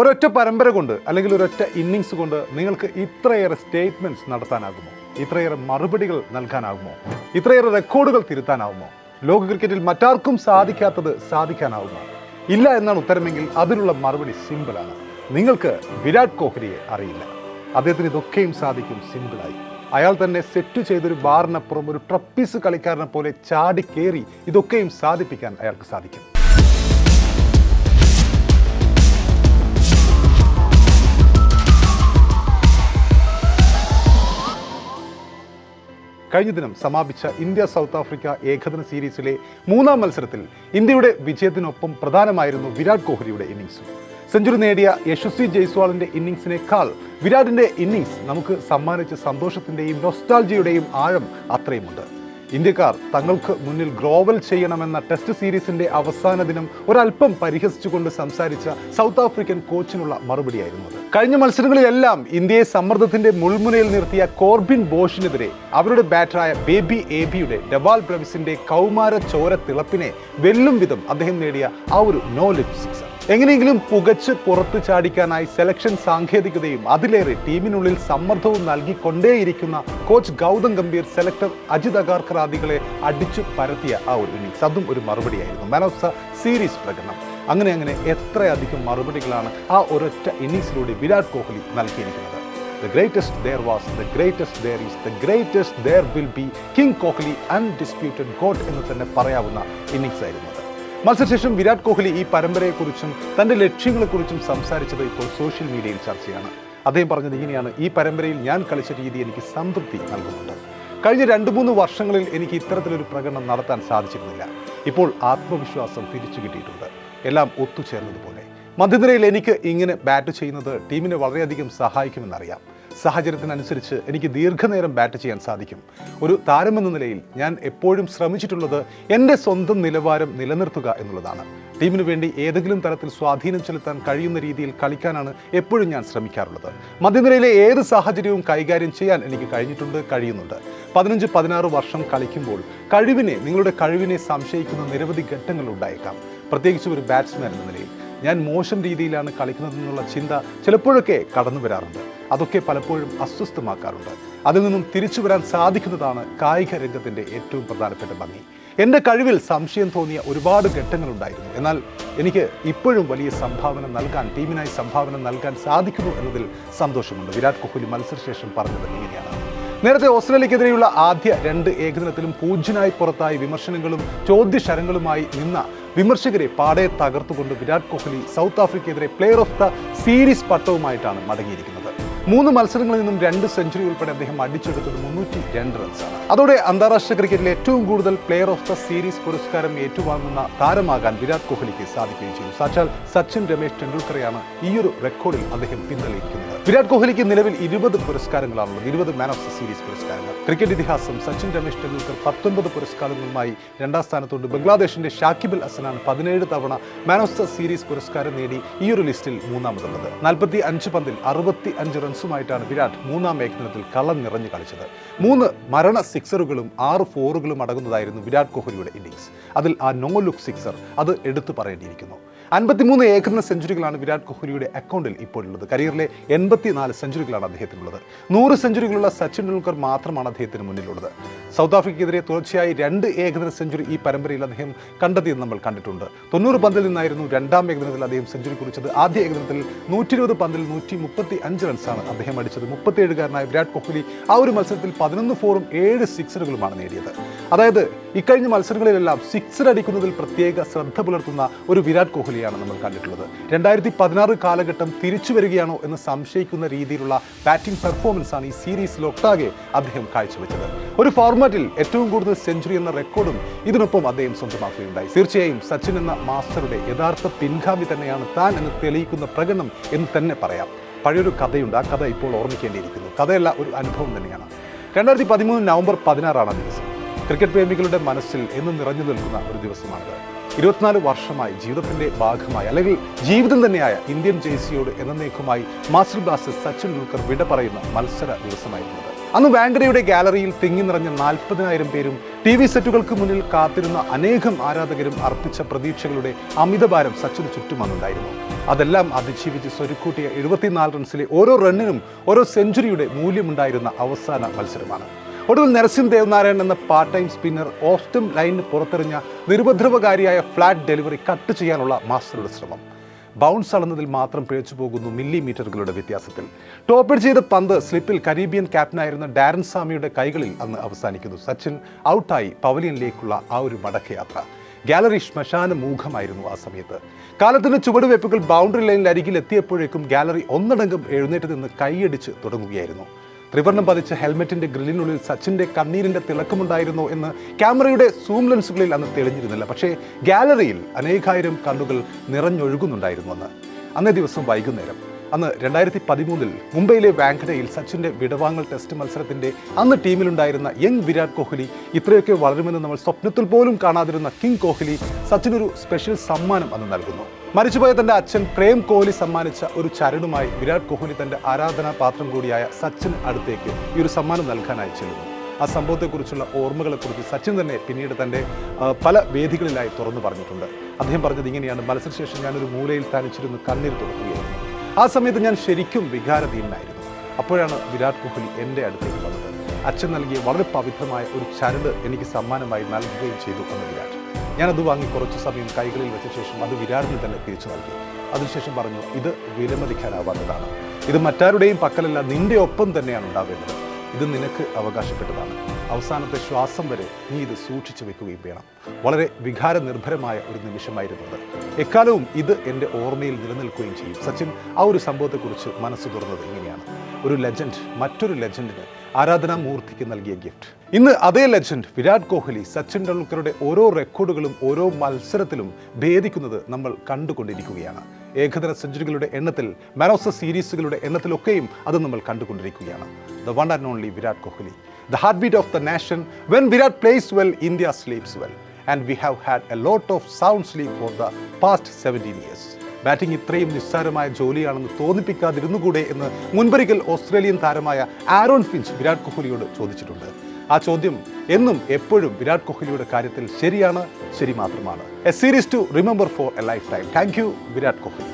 ഒരൊറ്റ പരമ്പര കൊണ്ട് അല്ലെങ്കിൽ ഒരൊറ്റ ഇന്നിങ്സ് കൊണ്ട് നിങ്ങൾക്ക് ഇത്രയേറെ സ്റ്റേറ്റ്മെന്റ്സ് നടത്താനാകുമോ? ഇത്രയേറെ മറുപടികൾ നൽകാനാകുമോ? ഇത്രയേറെ റെക്കോർഡുകൾ തിരുത്താനാവുമോ ലോക ക്രിക്കറ്റിൽ മറ്റാർക്കും സാധിക്കാത്തത് സാധിക്കാനാവുമോ ഇല്ല എന്നാണ് ഉത്തരമെങ്കിൽ അതിനുള്ള മറുപടി സിമ്പിളാണ് നിങ്ങൾക്ക് വിരാട് കോഹ്ലിയെ അറിയില്ല. അദ്ദേഹത്തിന് ഇതൊക്കെയും സാധിക്കും സിമ്പിളായി അയാൾ തന്നെ സെറ്റ് ചെയ്തൊരു ബാറിനപ്പുറം ഒരു ട്രപ്പീസ് കളിക്കാരനെ പോലെ ചാടി കയറി ഇതൊക്കെയും സാധിപ്പിക്കാൻ അയാൾക്ക് സാധിക്കും. കഴിഞ്ഞ ദിനം സമാപിച്ച ഇന്ത്യ സൗത്ത് ആഫ്രിക്ക ഏകദിന സീരീസിലെ മൂന്നാം മത്സരത്തിൽ ഇന്ത്യയുടെ വിജയത്തിനൊപ്പം പ്രധാനമായിരുന്നു വിരാട് കോഹ്ലിയുടെ ഇന്നിംഗ്സ് സെഞ്ചുറി നേടിയ യശസ്വി ജയ്സ്വാളിന്റെ ഇന്നിംഗ്സിനേക്കാൾ വിരാടിന്റെ ഇന്നിംഗ്സ് നമുക്ക് സമ്മാനിച്ച സന്തോഷത്തിന്റെയും നൊസ്റ്റാൾജിയുടെയും ആഴം അത്രയുമുണ്ട്. ഇന്ത്യക്കാർ തങ്ങൾക്ക് മുന്നിൽ ഗ്ലോബൽ ചെയ്യണമെന്ന ടെസ്റ്റ് സീരീസിന്റെ അവസാന ദിനം ഒരല്പം പരിഹസിച്ചുകൊണ്ട് സംസാരിച്ച സൗത്ത് ആഫ്രിക്കൻ കോച്ചിനുള്ള മറുപടിയായിരുന്നു അത്. കഴിഞ്ഞ മത്സരങ്ങളിലെല്ലാം ഇന്ത്യയെ സമ്മർദ്ദത്തിന്റെ മുൾമുനയിൽ നിർത്തിയ കോർബിൻ ബോഷിനെതിരെ അവരുടെ ബാറ്ററായ ബേബി എ ബിയുടെ ഡവാൽ ബ്രവിസിന്റെ കൗമാര ചോര തിളപ്പിനെ വെല്ലും വിധം അദ്ദേഹം നേടിയ ആ ഒരു നോ ലിപ് സിക്സർ എങ്ങനെയെങ്കിലും പുകച്ച് പുറത്തു ചാടിക്കാനായി സെലക്ഷൻ സാങ്കേതികതയും അതിലേറെ ടീമിനുള്ളിൽ സമ്മർദ്ദവും നൽകിക്കൊണ്ടേയിരിക്കുന്ന കോച്ച് ഗൗതം ഗംഭീർ സെലക്ടർ അജിത് അഗാർക്കർ ആദികളെ അടിച്ചു പരത്തിയ ആ ഒരു ഇന്നിംഗ്സ് അതും ഒരു മറുപടിയായിരുന്നു. മാൻ ഓഫ് ദ സീരീസ് പ്രകടനം. അങ്ങനെ അങ്ങനെ എത്രയധികം മറുപടികളാണ് ആ ഒരൊറ്റ ഇന്നിംഗ്സിലൂടെ വിരാട് കോഹ്ലി നൽകിയിരിക്കുന്നത്. The greatest there was the greatest there is the greatest there will be king Kohli undisputed god എന്ന് തന്നെ പറയാവുന്ന ഇന്നിംഗ്സ് ആയിരുന്നു മത്സരശേഷം വിരാട് കോഹ്ലി ഈ പരമ്പരയെക്കുറിച്ചും തന്റെ ലക്ഷ്യങ്ങളെക്കുറിച്ചും സംസാരിച്ചത് ഇപ്പോൾ സോഷ്യൽ മീഡിയയിൽ ചർച്ചയാണ്. അദ്ദേഹം പറഞ്ഞത് ഇങ്ങനെയാണ് ഈ പരമ്പരയിൽ ഞാൻ കളിച്ച രീതി എനിക്ക് സംതൃപ്തി നൽകുന്നുണ്ട്. കഴിഞ്ഞ രണ്ട് മൂന്ന് വർഷങ്ങളിൽ എനിക്ക് ഇത്തരത്തിലൊരു പ്രകടനം നടത്താൻ സാധിച്ചിരുന്നില്ല. ഇപ്പോൾ ആത്മവിശ്വാസം തിരിച്ചു കിട്ടിയിട്ടുണ്ട്. എല്ലാം ഒത്തുചേർന്നതുപോലെ. മധ്യനിരയിൽ എനിക്ക് ഇങ്ങനെ ബാറ്റ് ചെയ്യുന്നത് ടീമിനെ വളരെയധികം സഹായിക്കുമെന്നറിയാം. സാഹചര്യത്തിനനുസരിച്ച് എനിക്ക് ദീർഘനേരം ബാറ്റ് ചെയ്യാൻ സാധിക്കും. ഒരു താരമെന്ന നിലയിൽ ഞാൻ എപ്പോഴും ശ്രമിച്ചിട്ടുള്ളത് എന്റെ സ്വന്തം നിലവാരം നിലനിർത്തുക എന്നുള്ളതാണ്. ടീമിന് വേണ്ടി ഏതെങ്കിലും തരത്തിൽ സ്വാധീനം ചെലുത്താൻ കഴിയുന്ന രീതിയിൽ കളിക്കാനാണ് എപ്പോഴും ഞാൻ ശ്രമിക്കാറുള്ളത്. മധ്യനിരയിലെ ഏത് സാഹചര്യവും കൈകാര്യം ചെയ്യാൻ എനിക്ക് കഴിഞ്ഞിട്ടുണ്ട് കഴിയുന്നുണ്ട്. പതിനഞ്ച് പതിനാറ് വർഷം കളിക്കുമ്പോൾ കഴിവിനെ നിങ്ങളുടെ കഴിവിനെ സംശയിക്കുന്ന നിരവധി ഘട്ടങ്ങൾ ഉണ്ടായേക്കാം. പ്രത്യേകിച്ച് ഒരു ബാറ്റ്സ്മാൻ എന്ന നിലയിൽ. ഞാൻ മോശം രീതിയിലാണ് കളിക്കുന്നത് എന്നുള്ള ചിന്ത ചിലപ്പോഴൊക്കെ കടന്നു വരാറുണ്ട്. അതൊക്കെ പലപ്പോഴും അസ്വസ്ഥമാക്കാറുണ്ട്. അതിൽ നിന്നും തിരിച്ചു വരാൻ സാധിക്കുന്നതാണ് കായിക രംഗത്തിന്റെ ഏറ്റവും പ്രധാനപ്പെട്ട ഭംഗി. എന്റെ കഴിവിൽ സംശയം തോന്നിയ ഒരുപാട് ഘട്ടങ്ങളുണ്ടായിരുന്നു. എന്നാൽ എനിക്ക് ഇപ്പോഴും വലിയ സംഭാവന നൽകാൻ ടീമിനായി സംഭാവന നൽകാൻ സാധിക്കുന്നു എന്നതിൽ സന്തോഷമുണ്ട്. വിരാട് കോഹ്ലി മത്സരശേഷം പറഞ്ഞത് ഇങ്ങനെയാണ്. നേരത്തെ ഓസ്ട്രേലിയക്കെതിരെയുള്ള ആദ്യ രണ്ട് ഏകദിനത്തിലും പൂജ്യനായി പുറത്തായി വിമർശനങ്ങളും ചോദ്യശരങ്ങളുമായി നിന്ന വിമർശകരെ പാടെ തകർത്തുകൊണ്ട് വിരാട് കോഹ്ലി സൗത്ത് ആഫ്രിക്കയെതിരെ പ്ലെയർ ഓഫ് ദ സീരീസ് പട്ടവുമായിട്ടാണ് മടങ്ങിയിരിക്കുന്നത്. മൂന്ന് മത്സരങ്ങളിൽ നിന്നും രണ്ട് സെഞ്ചുറി ഉൾപ്പെടെ അദ്ദേഹം അടിച്ചെടുത്തത് മുന്നൂറ്റി രണ്ട് റൺസാണ് അതോടെ അന്താരാഷ്ട്ര ക്രിക്കറ്റിൽ ഏറ്റവും കൂടുതൽ പ്ലെയർ ഓഫ് ദ സീരീസ് പുരസ്കാരം ഏറ്റുവാങ്ങുന്ന താരമാകാൻ വിരാട് കോഹ്ലിക്ക് സാധിക്കുകയും ചെയ്തു. സാക്ഷാൽ സച്ചിൻ രമേശ് ടെണ്ടുൽക്കറെയാണ് ഈയൊരു റെക്കോർഡിൽ അദ്ദേഹം പിന്തള്ളിയിരിക്കുന്നത്. വിരാട് കോഹ്ലിക്ക് നിലവിൽ ഇരുപത് പുരസ്കാരങ്ങളാണുള്ളത്. ഇരുപത് മാൻ ഓഫ് ദ സീരീസ് പുരസ്കാരങ്ങൾ. ക്രിക്കറ്റ് ഇതിഹാസം സച്ചിൻ രമേശ് ടെണ്ടുൽക്കർ പത്തൊൻപത് പുരസ്കാരങ്ങളുമായി രണ്ടാം സ്ഥാനത്തുണ്ട്. ബംഗ്ലാദേശിന്റെ ഷാക്കിബുൽ ഹസനാണ് പതിനേഴ് തവണ മാൻ ഓഫ് ദ സീരീസ് പുരസ്കാരം നേടി ഈ ഒരു ലിസ്റ്റിൽ മൂന്നാമതുള്ളത്. നാൽപ്പത്തി അഞ്ച് പന്തിൽ അറുപത്തി അഞ്ച് റൺസുമായിട്ടാണ് വിരാട് മൂന്നാം ഏകദിനത്തിൽ കളം നിറഞ്ഞു കളിച്ചത്. മൂന്ന് മരണ സിക്സറുകളും ആറ് ഫോറുകളും അടങ്ങുന്നതായിരുന്നു വിരാട് കോഹ്ലിയുടെ ഇന്നിംഗ്സ്. അതിൽ ആ നോ ലുക്ക് സിക്സർ അത് എടുത്തു പറയേണ്ടിയിരിക്കുന്നു. അൻപത്തിമൂന്ന് ഏകദിന സെഞ്ചുറികളാണ് വിരാട് കോഹ്ലിയുടെ അക്കൗണ്ടിൽ ഇപ്പോഴുള്ളത്. കരിയറിലെ എൺപത്തിനാല് സെഞ്ചുറികളാണ് അദ്ദേഹത്തിനുള്ളത്. നൂറ് സെഞ്ചുറികളുള്ള സച്ചിൻ ടെണ്ടുൽക്കർ മാത്രമാണ് അദ്ദേഹത്തിന് മുന്നിലുള്ളത്. സൗത്ത് ആഫ്രിക്കയ്ക്കെതിരെ തുടർച്ചയായി രണ്ട് ഏകദിന സെഞ്ചുറി ഈ പരമ്പരയിൽ അദ്ദേഹം കണ്ടെത്തിയെന്ന് നമ്മൾ കണ്ടിട്ടുണ്ട്. തൊണ്ണൂറ് പന്തിൽ നിന്നായിരുന്നു രണ്ടാം ഏകദിനത്തിൽ അദ്ദേഹം സെഞ്ചുറി കുറിച്ചത്. ആദ്യ ഏകദിനത്തിൽ നൂറ്റി ഇരുപത് പന്തിൽ നൂറ്റി മുപ്പത്തി അഞ്ച് റൺസാണ് അദ്ദേഹം അടിച്ചത്. മുപ്പത്തിയേഴുകാരനായ വിരാട് കോഹ്ലി ആ ഒരു മത്സരത്തിൽ പതിനൊന്ന് ഫോറും ഏഴ് സിക്സറുകളുമാണ് നേടിയത്. അതായത് ഇക്കഴിഞ്ഞ മത്സരങ്ങളിലെല്ലാം സിക്സർ അടിക്കുന്നതിൽ പ്രത്യേക ശ്രദ്ധ പുലർത്തുന്ന ഒരു വിരാട് കോഹ്ലിയാണ് നമ്മൾ കണ്ടിട്ടുള്ളത്. രണ്ടായിരത്തി പതിനാറ് കാലഘട്ടം തിരിച്ചു വരികയാണോ എന്ന് സംശയിക്കുന്ന രീതിയിലുള്ള ബാറ്റിംഗ് പെർഫോമൻസ് ആണ് ഈ സീരീസിലൊട്ടാകെ അദ്ദേഹം കാഴ്ചവെച്ചത്. ഒരു ഫോർമാറ്റിൽ ഏറ്റവും കൂടുതൽ സെഞ്ചുറി എന്ന റെക്കോർഡും ഇതിനൊപ്പം അദ്ദേഹം സ്വന്തമാക്കുകയുണ്ടായി. തീർച്ചയായും സച്ചിൻ എന്ന മാസ്റ്ററുടെ യഥാർത്ഥ പിൻഗാമി തന്നെയാണ് താൻ എന്ന് തെളിയിക്കുന്ന പ്രകടനം എന്ന് തന്നെ പറയാം. പഴയൊരു കഥയുണ്ട്. ആ കഥ ഇപ്പോൾ ഓർമ്മിക്കേണ്ടിയിരിക്കുന്നു. കഥയല്ല ഒരു അനുഭവം തന്നെയാണ്. രണ്ടായിരത്തി പതിമൂന്ന് നവംബർ പതിനാറാണ് ദിവസം. ക്രിക്കറ്റ് പ്രേമികളുടെ മനസ്സിൽ എന്നും നിറഞ്ഞു നിൽക്കുന്ന ഒരു ദിവസമാണിത്. ഇരുപത്തിനാല് വർഷമായി ജീവിതത്തിന്റെ ഭാഗമായി അല്ലെങ്കിൽ ജീവിതം തന്നെയായ ഇന്ത്യൻ ജേഴ്സിയോട് എന്നേക്കുമായി മാസ്റ്റർ ബ്ലാസ്റ്റർ സച്ചിൻ ടെണ്ടുൽക്കർ വിട പറയുന്ന മത്സര ദിവസമായിരുന്നു അന്ന് വാങ്കഡയുടെ ഗാലറിയിൽ തിങ്ങി നിറഞ്ഞ നാൽപ്പതിനായിരം പേരും ടി വി സെറ്റുകൾക്ക് മുന്നിൽ കാത്തിരുന്ന അനേകം ആരാധകരും അർപ്പിച്ച പ്രതീക്ഷകളുടെ അമിതഭാരം സച്ചിന് ചുറ്റും അതെല്ലാം അതിജീവിച്ച് സ്വരുക്കൂട്ടിയ എഴുപത്തിനാല് റൺസിലെ ഓരോ റണ്ണിനും ഓരോ സെഞ്ചുറിയുടെ മൂല്യമുണ്ടായിരുന്ന അവസാന മത്സരമാണ്. ഒടുവിൽ നരസിംഹ ദേവനാരായണൻ എന്ന പാർട്ട് ടൈം സ്പിന്നർ ഓഫ് ലൈനിന് പുറത്തെറിഞ്ഞ നിരുപദ്രവകാരിയായ ഫ്ലാറ്റ് ഡെലിവറി കട്ട് ചെയ്യാനുള്ള മാസ്റ്ററുടെ ശ്രമം. ബൗൺസ് അളന്നതിൽ മാത്രം പിഴച്ചു പോകുന്നു മില്ലിമീറ്ററുകളുടെ വ്യത്യാസത്തിൽ. ടോപ്പിൽ ചെയ്ത പന്ത് സ്ലിപ്പിൽ കരീബിയൻ ക്യാപ്റ്റനായിരുന്ന ഡാരൻ സാമിയുടെ കൈകളിൽ അന്ന് അവസാനിക്കുന്നു. സച്ചിൻ ഔട്ടായി പവലിയനിലേക്കുള്ള ആ ഒരു മടക്കയാത്ര. ഗാലറി ശ്മശാന മൂഖമായിരുന്നു ആ സമയത്ത്. കാലത്തിന്റെ ചുവടുവയ്പ്പുകൾ ബൗണ്ടറി ലൈനിൽ അരികിൽ എത്തിയപ്പോഴേക്കും ഗാലറി ഒന്നടങ്കം എഴുന്നേറ്റ് നിന്ന് കൈയടിച്ച് തുടങ്ങുകയായിരുന്നു. ത്രിവർണം പതിച്ച ഹെൽമെറ്റിന്റെ ഗ്രില്ലിനുള്ളിൽ സച്ചിന്റെ കണ്ണീരിന്റെ തിളക്കമുണ്ടായിരുന്നോ എന്ന് ക്യാമറയുടെ സൂം ലെൻസുകളിൽ അന്ന് തെളിഞ്ഞിരുന്നില്ല. പക്ഷേ ഗാലറിയിൽ അനേകായിരം കണ്ണുകൾ നിറഞ്ഞൊഴുകുന്നുണ്ടായിരുന്നു അന്ന്. അന്നേ ദിവസം വൈകുന്നേരം. അന്ന് രണ്ടായിരത്തി പതിമൂന്നിൽ മുംബൈയിലെ വാങ്കഡയിൽ സച്ചിന്റെ വിടവാങ്ങൽ ടെസ്റ്റ് മത്സരത്തിന്റെ അന്ന് ടീമിലുണ്ടായിരുന്ന യങ് വിരാട് കോഹ്ലി ഇത്രയൊക്കെ വളരുമെന്ന് നമ്മൾ സ്വപ്നത്തിൽ പോലും കാണാതിരുന്ന കിങ് കോഹ്ലി സച്ചിനൊരു സ്പെഷ്യൽ സമ്മാനം അന്ന് നൽകുന്നു. മരിച്ചുപോയ തന്റെ അച്ഛൻ പ്രേം കോഹ്ലി സമ്മാനിച്ച ഒരു ചരടുമായി വിരാട് കോഹ്ലി തന്റെ ആരാധനാ പാത്രം കൂടിയായ സച്ചിൻ അടുത്തേക്ക് ഈ ഒരു സമ്മാനം നൽകാനായി ചെല്ലുന്നു. ആ സംഭവത്തെക്കുറിച്ചുള്ള ഓർമ്മകളെക്കുറിച്ച് സച്ചിൻ തന്നെ പിന്നീട് തന്റെ പല വേദികളിലായി തുറന്നു പറഞ്ഞിട്ടുണ്ട്. അദ്ദേഹം പറഞ്ഞത് ഇങ്ങനെയാണ് മത്സരശേഷം ഞാനൊരു മൂലയിൽ തനിച്ചിരുന്ന് കണ്ണീർ തുടക്കുകയായിരുന്നു ആ സമയത്ത് ഞാൻ ശരിക്കും വികാരധീനായിരുന്നു അപ്പോഴാണ് വിരാട് കോഹ്ലി എന്റെ അടുത്തേക്ക് വന്നത്. അച്ഛൻ നൽകിയ വളരെ പവിത്രമായ ഒരു ചരട് എനിക്ക് സമ്മാനമായി നൽകുകയും ചെയ്തു എന്ന് വിരാട് ഞാനത് വാങ്ങി കുറച്ച് സമയം കൈകളിൽ വെച്ച ശേഷം അത് വിരാടിന് തന്നെ തിരിച്ചു നൽകി. അതിനുശേഷം പറഞ്ഞു ഇത് വിലമതിക്കാനാവാത്തതാണ്. ഇത് മറ്റാരുടെയും പക്കലല്ല നിന്റെ ഒപ്പം തന്നെയാണ് ഉണ്ടാവേണ്ടത്. ഇത് നിനക്ക് അവകാശപ്പെട്ടതാണ്. അവസാനത്തെ ശ്വാസം വരെ നീ ഇത് സൂക്ഷിച്ചു വെക്കുകയും വേണം. വളരെ വികാര നിർഭരമായ ഒരു നിമിഷമായിരുന്നു അത്. എക്കാലവും ഇത് എന്റെ ഓർമ്മയിൽ നിലനിൽക്കുകയും ചെയ്യും. സച്ചിൻ ആ ഒരു സംഭവത്തെക്കുറിച്ച് മനസ്സ് തുറന്നത് ഇങ്ങനെയാണ്. ഒരു ലെജൻഡ് മറ്റൊരു ലെജൻഡിന് ആരാധനാമൂർത്തിക്ക് നൽകിയ ഗിഫ്റ്റ്. ഇന്ന് അതേ ലെജൻഡ് വിരാട് കോഹ്ലി സച്ചിൻ ടെണ്ടുൽക്കറുടെ ഓരോ റെക്കോർഡുകളും ഓരോ മത്സരത്തിലും ഭേദിക്കുന്നത് നമ്മൾ കണ്ടുകൊണ്ടിരിക്കുകയാണ്. ഏകദിന സെഞ്ചുറികളുടെ എണ്ണത്തിൽ ദ സീരീസുകളുടെ എണ്ണത്തിലൊക്കെയും അത് നമ്മൾ കണ്ടുകൊണ്ടിരിക്കുകയാണ്. The one and only Virat Kohli. The heart beat of the nation when Virat plays well India sleeps well and we have had a lot of sound sleep for the past seventeen years batting ഇത്രയും നിസ്സാരമായ ജോലിയാണെന്ന് തോന്നിപ്പിക്കാതിരുന്നുകൂടെ എന്ന് മുൻപൊരിക്കൽ Australian താരമായ Aaron Finch Virat കോഹ്ലിയോട് ചോദിച്ചിട്ടുണ്ട്. ആ ചോദ്യം എന്നും എപ്പോഴും വിരാട് കോഹ്ലിയുടെ കാര്യത്തിൽ ശരിയാണ് ശരി മാത്രമാണ്. A series to remember for a lifetime thank you Virat Kohli.